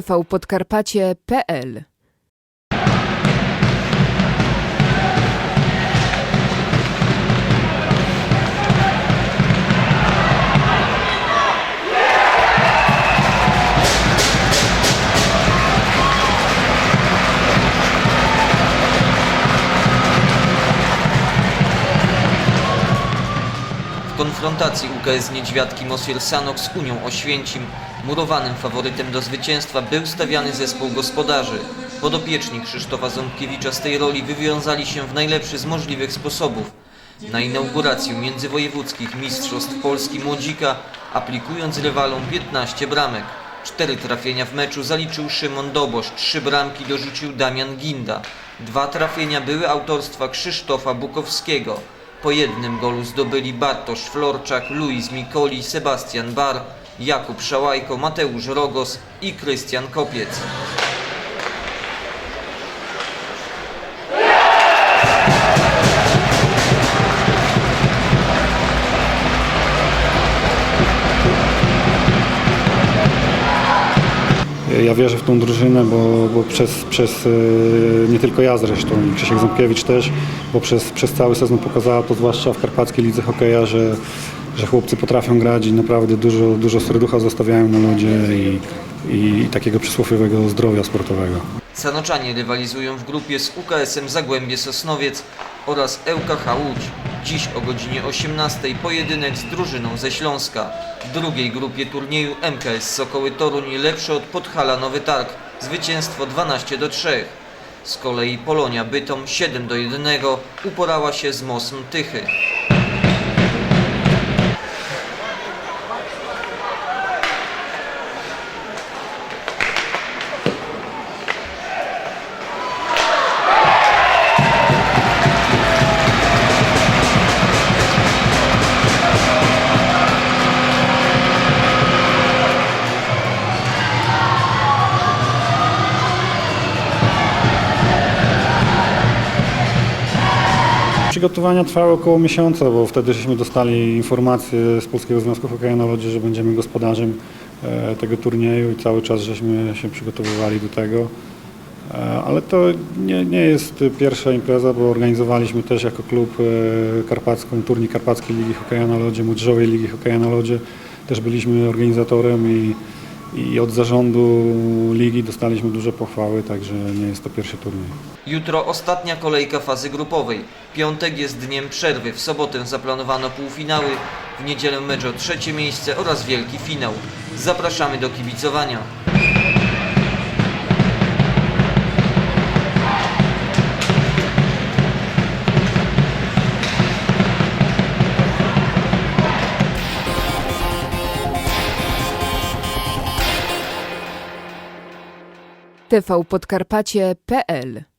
tvpodkarpacie.pl konfrontacji UKS Niedźwiadki Mosjer Sanok z Unią Oświęcim murowanym faworytem do zwycięstwa był stawiany zespół gospodarzy. Podopieczni Krzysztofa Ząbkiewicza z tej roli wywiązali się w najlepszy z możliwych sposobów. Na inaugurację międzywojewódzkich Mistrzostw Polski Młodzika aplikując rywalom 15 bramek. Cztery trafienia w meczu zaliczył Szymon Dobosz, trzy bramki dorzucił Damian Ginda. Dwa trafienia były autorstwa Krzysztofa Bukowskiego. Po jednym golu zdobyli Bartosz Florczak, Luis Mikoli, Sebastian Bar, Jakub Szałajko, Mateusz Rogos i Krystian Kopiec. Ja wierzę w tą drużynę, bo, bo przez, przez e, nie tylko ja zresztą, i Krzysiek Ząbkiewicz też, bo przez, przez cały sezon pokazała to zwłaszcza w karpackiej lidze hokeja, że, że chłopcy potrafią grać i naprawdę dużo, dużo serducha zostawiają na ludzie i, i takiego przysłowiowego zdrowia sportowego. Sanoczanie rywalizują w grupie z UKS-em Zagłębie Sosnowiec oraz ŁKH Łódź. Dziś o godzinie 18 pojedynek z drużyną ze Śląska. W drugiej grupie turnieju MKS Sokoły Toruń lepszy od Podhala Nowy Targ. Zwycięstwo 12 do 3. Z kolei Polonia Bytom 7 do 1 uporała się z Mosm Tychy. Przygotowania trwały około miesiąca, bo wtedy żeśmy dostali informację z Polskiego Związku Hokeja na Lodzie, że będziemy gospodarzem e, tego turnieju i cały czas żeśmy się przygotowywali do tego. E, Ale to nie, nie jest pierwsza impreza, bo organizowaliśmy też jako klub e, karpacką, turniej Karpackiej Ligi Hokeja na Lodzie, Młodzieżowej Ligi Hokeja na Lodzie. Też byliśmy organizatorem i, i od zarządu ligi dostaliśmy duże pochwały, także nie jest to pierwszy turniej. Jutro ostatnia kolejka fazy grupowej. Piątek jest dniem przerwy. W sobotę zaplanowano półfinały, w niedzielę mecz o trzecie miejsce oraz wielki finał. Zapraszamy do kibicowania. tvpodkarpacie.pl